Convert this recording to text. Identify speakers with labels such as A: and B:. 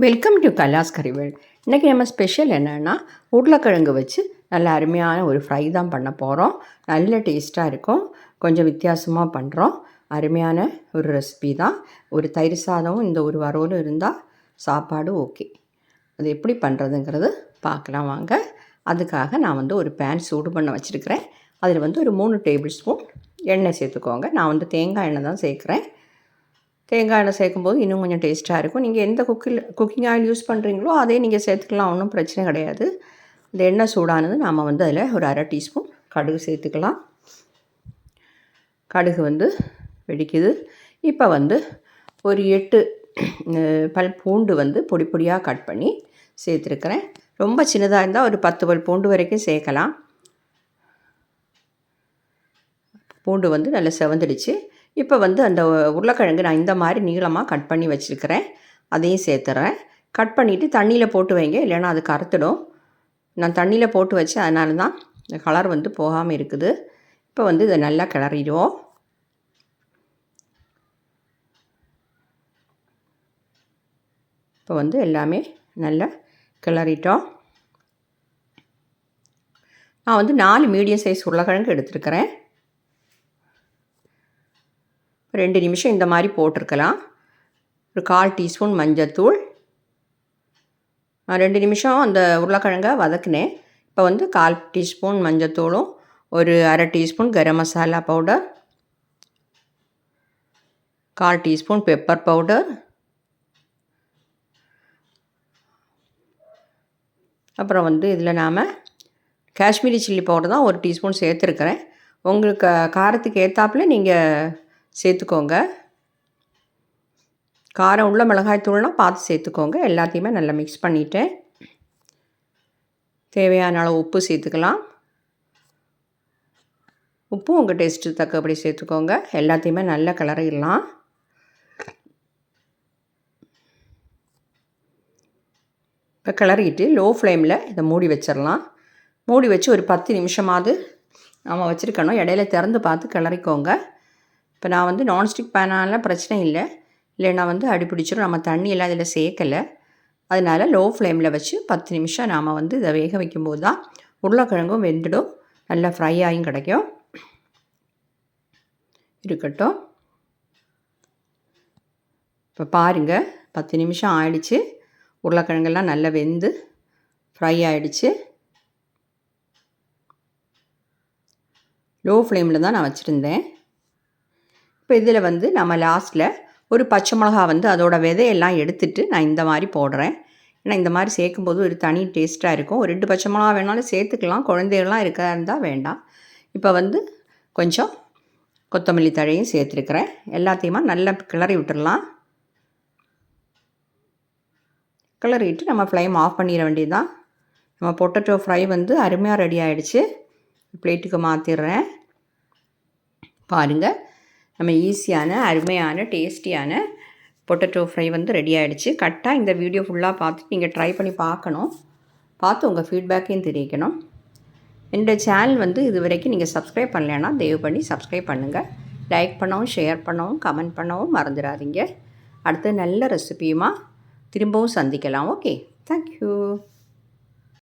A: Welcome to கலாஸ் கறிவேல் இன்றைக்கி நம்ம special என்னென்னா உருளைக்கிழங்கு வச்சு நல்ல அருமையான ஒரு ஃப்ரை தான் பண்ண போகிறோம் நல்ல டேஸ்ட்டாக இருக்கும். கொஞ்சம் வித்தியாசமாக பண்ணுறோம் அருமையான ஒரு ரெசிபி தான். ஒரு தயிர் சாதமும் இந்த ஒரு வரோலும் இருந்தால் சாப்பாடு ஓகே அது எப்படி பண்ணுறதுங்கிறது பார்க்கலாம் வாங்க. அதுக்காக நான் வந்து ஒரு பேன் சூடு பண்ண வச்சுருக்கிறேன். அதில் வந்து ஒரு மூணு டேபிள் ஸ்பூன் எண்ணெய் சேர்த்துக்கோங்க. நான் வந்து தேங்காய் எண்ணெய் தான் சேர்க்குறேன். தேங்காய் எண்ணெய் சேர்க்கும்போது இன்னும் கொஞ்சம் டேஸ்ட்டாக இருக்கும். நீங்கள் எந்த குக்கில் குக்கிங் ஆயில் யூஸ் பண்ணுறீங்களோ அதே நீங்கள் சேர்த்துக்கலாம். ஒன்றும் பிரச்சனை கிடையாது. இந்த எண்ணெய் சூடானது நாம் வந்து அதில் ஒரு அரை டீஸ்பூன் கடுகு சேர்த்துக்கலாம். கடுகு வந்து வெடிக்குது. இப்போ வந்து ஒரு எட்டு பல் பூண்டு வந்து பொடி பொடியாக கட் பண்ணி சேர்த்துருக்குறேன். ரொம்ப சின்னதாக இருந்தால் ஒரு பத்து பல் பூண்டு வரைக்கும் சேர்க்கலாம். பூண்டு வந்து நல்லா செவந்துடுச்சு. இப்போ வந்து அந்த உருளைக்கிழங்கு நான் இந்த மாதிரி நீளமாக கட் பண்ணி வச்சுருக்கிறேன். அதையும் சேர்த்துறேன். கட் பண்ணிவிட்டு தண்ணியில் போட்டு வைங்க இல்லைன்னா அது கருத்துடும். நான் தண்ணியில் போட்டு வச்சு அதனால தான் இந்த கலர் வந்து போகாமல் இருக்குது. இப்போ வந்து இதை நல்லா கிளறிடுவோம். இப்போ வந்து எல்லாமே நல்லா கிளறிட்டோம். நான் வந்து நாலு மீடியம் சைஸ் உருளைக்கிழங்கு எடுத்துருக்கிறேன். ரெண்டு நிமிஷம் இந்த மாதிரி போட்டிருக்கலாம். ஒரு கால் டீஸ்பூன் மஞ்சத்தூள். ரெண்டு நிமிஷம் அந்த உருளைக்கிழங்கை வதக்கினேன். இப்போ வந்து கால் டீஸ்பூன் மஞ்சத்தூளும் ஒரு அரை டீஸ்பூன் கரம் மசாலா பவுடர் கால் டீஸ்பூன் பெப்பர் பவுடர். அப்புறம் வந்து இதில் நாம் காஷ்மீரி சில்லி பவுடர் தான் ஒரு டீஸ்பூன் சேர்த்துருக்குறேன். உங்களுக்கு காரத்துக்கு ஏற்றாப்புல நீங்கள் சேர்த்துக்கோங்க. காரம் உள்ள மிளகாய்த்தூள்னால் பார்த்து சேர்த்துக்கோங்க. எல்லாத்தையுமே நல்லா மிக்ஸ் பண்ணிவிட்டு தேவையான அளவு உப்பு சேர்த்துக்கலாம். உப்பும் உங்கள் டேஸ்ட்டு தக்கபடி சேர்த்துக்கோங்க. எல்லாத்தையுமே நல்லா கிளறிடலாம். இப்போ கிளறிட்டு லோ ஃப்ளேமில் இதை மூடி வச்சிடலாம். மூடி வச்சு ஒரு பத்து நிமிஷமாவது நம்ம வச்சுருக்கணும். இடையில திறந்து பார்த்து கிளறிக்கோங்க. இப்போ நான் வந்து நான்ஸ்டிக் பேனால் பிரச்சனை இல்லை. இல்லைன்னா வந்து அடிப்பிடிச்சிடும் நம்ம தண்ணி எல்லாம் இதில் சேர்க்கலை. அதனால் லோ ஃப்ளேமில் வச்சு பத்து நிமிஷம் நாம் வந்து இதை வேக வைக்கும்போது தான் உருளைக்கிழங்கும் வெந்துடும். நல்லா ஃப்ரை ஆகியும் கிடைக்கும். இருக்கட்டும். இப்போ பாருங்கள் பத்து நிமிஷம் ஆயிடுச்சு. உருளைக்கிழங்கெல்லாம் நல்லா வெந்து ஃப்ரை ஆகிடுச்சு லோ ஃப்ளேமில் தான் நான் வச்சுருந்தேன். இப்போ இதில் வந்து நம்ம லாஸ்ட்டில் ஒரு பச்சை மிளகா வந்து அதோட விதையெல்லாம் எடுத்துட்டு நான் இந்த மாதிரி போடுறேன். ஏன்னா இந்த மாதிரி சேர்க்கும்போது ஒரு தனி டேஸ்ட்டாக இருக்கும். ஒரு ரெண்டு பச்சை மிளகா வேணாலும் சேர்த்துக்கலாம். குழந்தைகள்லாம் இருக்கா இருந்தால் வேண்டாம். இப்போ வந்து கொஞ்சம் கொத்தமல்லி தழையும் சேர்த்துருக்குறேன். எல்லாத்தையுமா நல்லா கிளறி விட்டுடலாம் கிளறிட்டு நம்ம ஃப்ளைம் ஆஃப் பண்ணிட வேண்டியதுதான். நம்ம பொட்டட்டோ ஃப்ரை வந்து அருமையாக ரெடி ஆகிடுச்சு பிளேட்டுக்கு மாற்றிடுறேன் பாருங்கள் நம்ம ஈஸியான அருமையான டேஸ்டியான பொட்டேட்டோ ஃப்ரை வந்து ரெடி ஆகிடுச்சு கரெக்டாக இந்த வீடியோ ஃபுல்லாக பார்த்து நீங்கள் ட்ரை பண்ணி பார்க்கணும். பார்த்து உங்கள் ஃபீட்பேக்கையும் தெரிவிக்கணும். என்னோடய சேனல் வந்து இது வரைக்கும் நீங்கள் சப்ஸ்கிரைப் பண்ணலைன்னா தயவு பண்ணி சப்ஸ்கிரைப் பண்ணுங்கள் லைக் பண்ணவும் ஷேர் பண்ணவும் கமெண்ட் பண்ணவும் மறந்துடாதீங்க. அடுத்து நல்ல ரெசிபியுமா திரும்பவும் சந்திக்கலாம். Okay thank you